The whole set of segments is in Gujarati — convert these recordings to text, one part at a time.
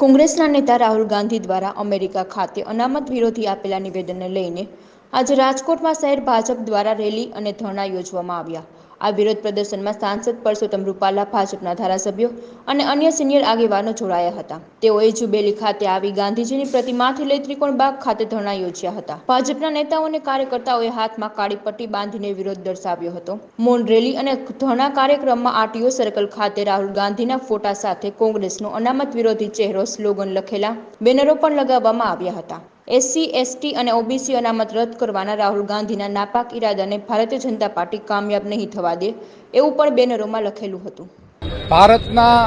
કોંગ્રેસના નેતા રાહુલ ગાંધી દ્વારા અમેરિકા ખાતે અનામત વિરોધી આપેલા નિવેદનને લઈને આજે રાજકોટમાં શહેર ભાજપ દ્વારા રેલી અને ધરણા યોજવામાં આવ્યા. આ વિરોધ પ્રદર્શનમાં સાંસદ પરસોત્તમ રૂપાલા, ભાજપના ધારાસભ્યો અને અન્ય સિનિયર આગેવાનો જોડાયા હતા. તેઓએ જુબેલી ખાતે આવી ગાંધીજીની પ્રતિમાથી લઈ ત્રિકોણબાગ ખાતે ધરણા યોજ્યા હતા. ભાજપના નેતાઓ અને કાર્યકર્તાઓએ હાથમાં કાળી પટ્ટી બાંધીને વિરોધ દર્શાવ્યો હતો. મૌન રેલી અને ધરણા કાર્યક્રમમાં આરટીઓ સર્કલ ખાતે રાહુલ ગાંધીના ફોટા સાથે કોંગ્રેસનો અનામત વિરોધી ચહેરો સ્લોગન લખેલા બેનરો પણ લગાવવામાં આવ્યા હતા. એસસી, એસટી અને ઓબીસી અનામત રદ કરવાના રાહુલ ગાંધીના નાપાક ઈરાદાને ભારતીય જનતા પાર્ટી કામયાબ નહીં થવા દે એવું પણ બેનરોમાં લખેલું હતું. ભારતના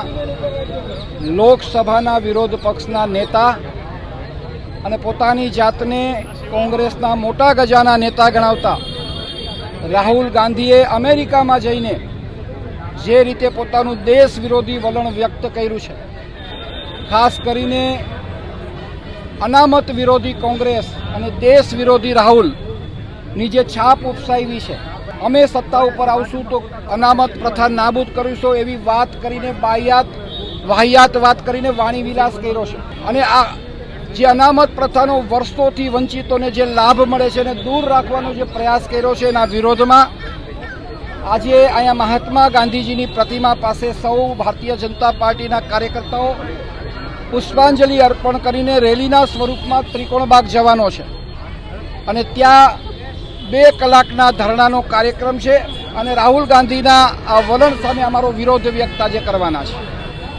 લોકસભાના વિરોધ પક્ષના નેતા અને પોતાની જાતને કોંગ્રેસના મોટા ગજાના નેતા ગણાવતા રાહુલ ગાંધીએ અમેરિકામાં જઈને જે રીતે પોતાનું દેશ વિરોધી વલણ વ્યક્ત કર્યું છે, ખાસ કરીને અનામત વિરોધી કોંગ્રેસ અને દેશ વિરોધી રાહુલની જે છાપ ઉપસાવી છે, અમે સત્તા ઉપર આવશું તો અનામત પ્રથા નાબૂદ કરીશું એવી વાત કરીને બાહ્યાત વાહિયાત વાત કરીને વાણી વિલાસ કર્યો છે. અને આ જે અનામત પ્રથાનો વર્ષોથી વંચિતોને જે લાભ મળે છે એને દૂર રાખવાનો જે પ્રયાસ કર્યો છે એના વિરોધમાં, આજે અહીંયા મહાત્મા ગાંધીજીની પ્રતિમા પાસે સૌ ભારતીય જનતા પાર્ટીના કાર્યકર્તાઓ પુષ્પાંજલિ અર્પણ કરીને રેલીના સ્વરૂપમાં ત્રિકોણબાગ જવાનો છે. અને ત્યાં બે કલાકના ધરણાનો કાર્યક્રમ છે અને રાહુલ ગાંધીના આ વલણ સામે અમારો વિરોધ વ્યક્ત આજે કરવાના છે.